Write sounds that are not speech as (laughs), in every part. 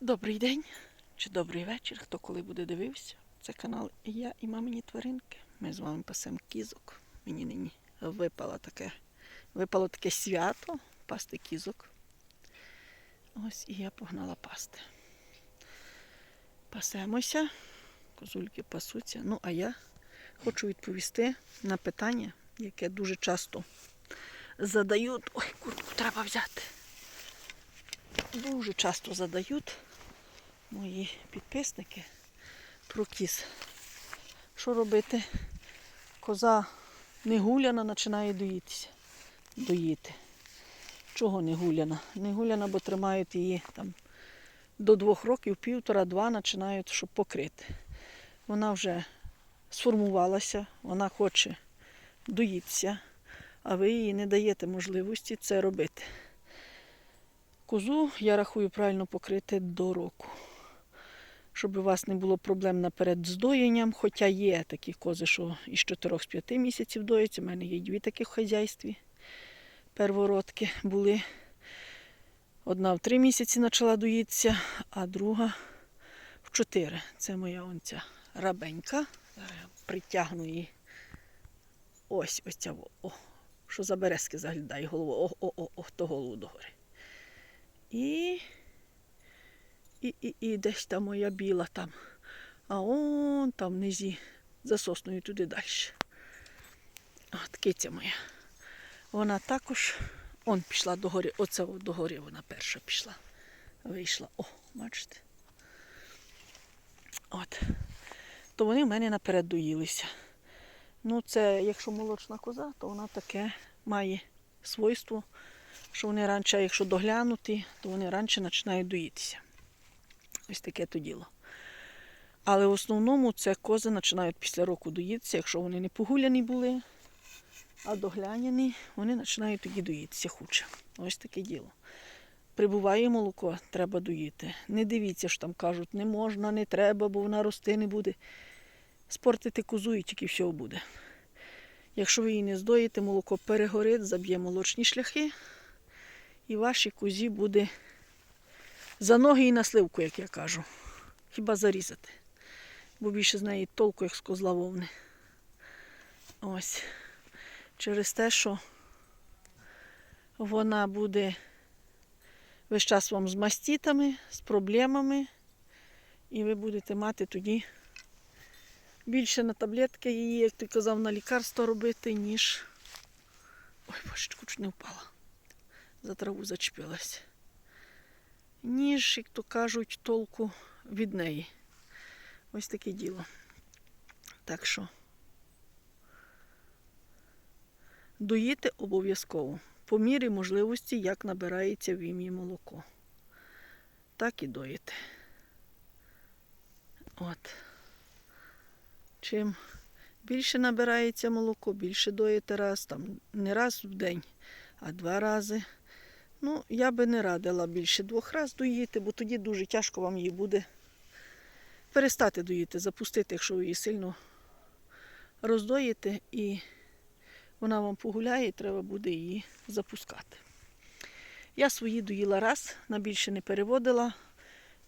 Добрий день чи добрий вечір, хто коли буде дивився. Це канал я і мамині тваринки. Ми з вами пасемо кізок. Мені нині випало таке, випало таке свято пасти кізок. Ось і я погнала пасти. Пасемося, козульки пасуться. Ну, а я хочу відповісти на питання, яке дуже часто задають. Ой, куртку треба взяти. Дуже часто задають мої підписники про кіз. Що робити? Коза не гуляна, починає доїтися. Доїти. Чого не гуляна? Не гуляна, бо тримають її там до двох років, півтора-два починають, щоб покрити. Вона вже сформувалася, вона хоче доїтися, а ви їй не даєте можливості це робити. Козу я рахую правильно покрити до року. Щоб у вас не було проблем наперед з доєнням, хоча є такі кози, що із 4-5 місяців доїться. У мене є дві таких в хазяйстві. Первородки були. Одна в 3 місяці почала доїтися, а друга в 4. Це моя онця рабенька. Притягну її. Ось ось ця. О, що за березки заглядає голову. О, о, о, о, то голову догори. І, і, і, і десь там моя біла там. А он там внизі за сосною туди далі. От киця моя. Вона також он пішла догори. Оце от догори вона перша пішла. Вийшла. О, бачите. От. То вони в мене наперед доїлися. Ну, це якщо молочна коза, то вона таке має свойство що вони раніше, якщо доглянуті, то вони раніше починають доїтися. Ось таке то діло. Але в основному це кози починають після року доїтися, якщо вони не погуляні були, а догляняні, вони починають тоді доїтися хуче. Ось таке діло. Прибуває молоко, треба доїти. Не дивіться, що там кажуть, не можна, не треба, бо вона рости не буде. Спортити козу і тільки всього буде. Якщо ви її не здоїте, молоко перегорить, заб'є молочні шляхи, і вашій козі буде за ноги і на сливку, як я кажу. Хіба зарізати. Бо більше з неї толку, як з козла. Ось. Через те, що вона буде весь час вам з мастітами, з проблемами, і ви будете мати тоді більше на таблетки її, як ти казав, на лікарство робити, ніж. Ой, божечку, чуть не впала за траву зачепилась. Ніж, як то кажуть, толку від неї. Ось таке діло. Так що доїти обов'язково. По мірі можливості, як набирається в ім'ї молоко. Так і доїте. От. Чим більше набирається молоко, більше доїте раз, там не раз в день, а два рази. Ну, я би не радила більше двох разів доїти, бо тоді дуже тяжко вам її буде перестати доїти, запустити, якщо ви її сильно роздоїте, і вона вам погуляє, і треба буде її запускати. Я свої доїла раз, на більше не переводила,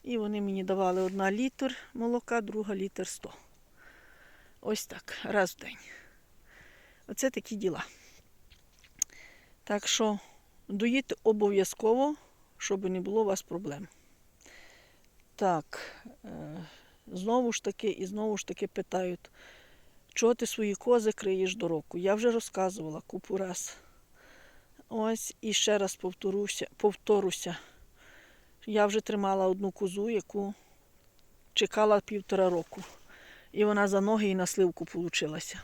і вони мені давали одна літр молока, друга літр 100. Ось так, раз в день. Оце такі діла. Так що доїти обов'язково, щоб не було у вас проблем. Так, е, знову ж таки і знову ж таки питають, чого ти свої кози криєш до року? Я вже розказувала купу раз. Ось і ще раз повторюся, повторюся. Я вже тримала одну козу, яку чекала півтора року. І вона за ноги і на сливку получилася.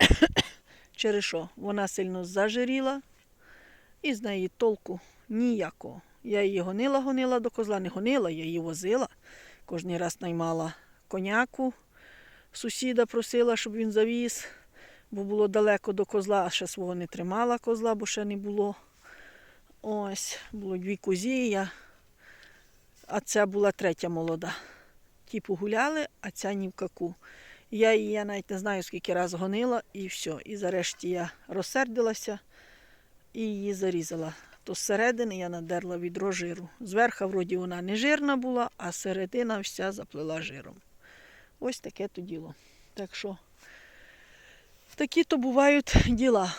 (coughs) Через що? Вона сильно зажиріла, і з неї толку ніякого. Я її гонила, гонила до козла, не гонила, я її возила. Кожний раз наймала коняку, сусіда просила, щоб він завіз, бо було далеко до козла, а ще свого не тримала козла, бо ще не було. Ось, було дві козі, я... а ця була третя молода. Ті погуляли, а ця ні в каку. Я її я навіть не знаю, скільки раз гонила, і все. І зарешті я розсердилася і її зарізала. то зсередини я надерла відро жиру. Зверха вроді вона не жирна була, а середина вся заплила жиром. Ось таке то діло. Так що такі то бувають діла.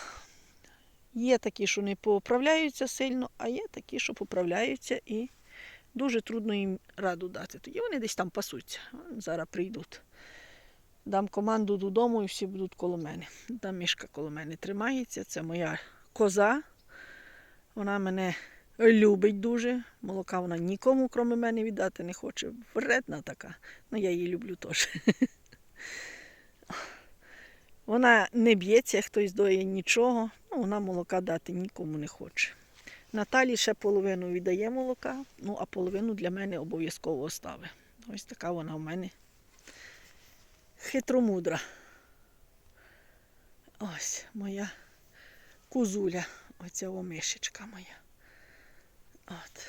Є такі, що не поправляються сильно, а є такі, що поправляються і дуже трудно їм раду дати. Тоді вони десь там пасуться. Зараз прийдуть. Дам команду додому і всі будуть коло мене. Там мішка коло мене тримається. Це моя коза. Вона мене любить дуже. Молока вона нікому, крім мене, віддати не хоче. Вредна така. Ну я її люблю теж. (laughs) Вона не б'ється, хтось доє нічого. Ну, вона молока дати нікому не хоче. Наталі ще половину віддає молока, ну а половину для мене обов'язково оставить. Ось така вона в мене хитромудра. Ось моя кузуля, оця мишечка моя. От.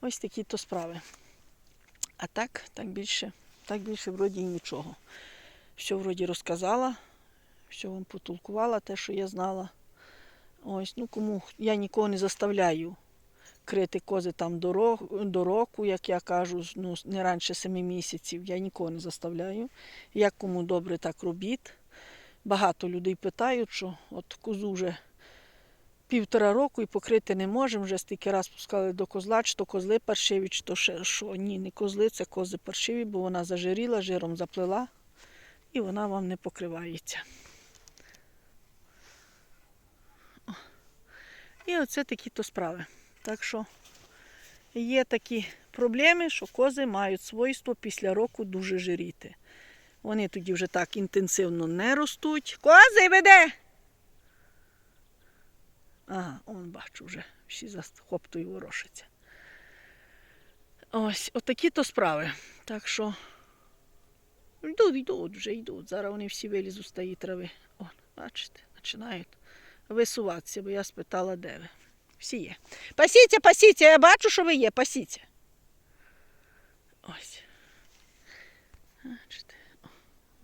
Ось такі то справи. А так, так більше, так більше вроді і нічого. Все вроді розказала, все вам потолкувала, те, що я знала. Ось, ну кому я нікого не заставляю крити кози там до, ро- до року, як я кажу, ну, не раніше семи місяців. Я нікого не заставляю. Як кому добре, так робіть. Багато людей питають, що от козу вже півтора року і покрити не можемо. Вже стільки раз пускали до козла, чи то козли паршиві, чи то ще що. Ні, не козли, це кози паршиві, бо вона зажиріла, жиром заплила і вона вам не покривається. І оце такі то справи. Так що є такі проблеми, що кози мають свойство після року дуже жиріти. Вони тоді вже так інтенсивно не ростуть. Кози веде! Ага, он бачу вже, всі за хоптою ворошаться. Ось, отакі то справи. Так що йдуть, йдуть, вже йдуть. Зараз вони всі вилізуть з тієї трави. О, бачите, починають висуватися, бо я спитала, де ви. Всі є. Пасіться, пасіться, я бачу, що ви є, пасіться. Ось. Бачите,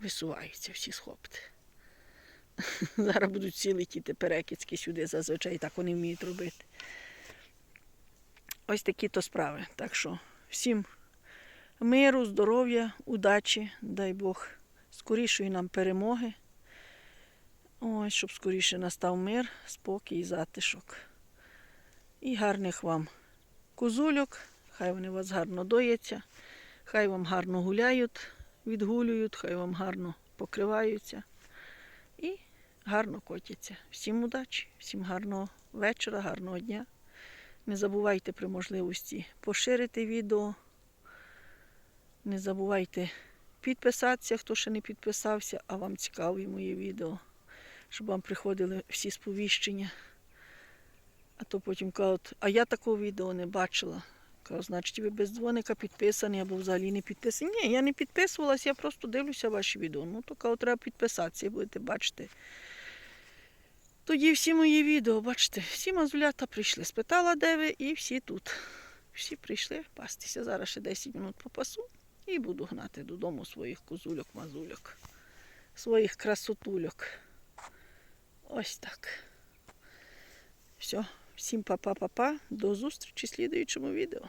висуваються всі з хопти. (laughs) Зараз будуть всі летіти перекидськи сюди, зазвичай так вони вміють робити. Ось такі то справи. Так що всім миру, здоров'я, удачі, дай Бог, скорішої нам перемоги. Ось, щоб скоріше настав мир, спокій і затишок. І гарних вам козульок, хай вони вас гарно дояться, хай вам гарно гуляють, відгулюють, хай вам гарно покриваються гарно котяться. Всім удачі, всім гарного вечора, гарного дня. Не забувайте при можливості поширити відео. Не забувайте підписатися, хто ще не підписався, а вам цікаві мої відео, щоб вам приходили всі сповіщення. А то потім кажуть, а я такого відео не бачила. Кажу, значить, ви без дзвоника підписані або взагалі не підписані. Ні, я не підписувалась, я просто дивлюся ваші відео. Ну, то кажу, треба підписатися і будете бачити. Тоді всі мої відео, бачите, всі мазулята прийшли. Спитала, де ви, і всі тут. Всі прийшли пастися. Зараз ще 10 минут попасу і буду гнати додому своїх козульок-мазульок, своїх красотульок. Ось так. Все, всім па-па-па-па. До зустрічі в слідуючому відео.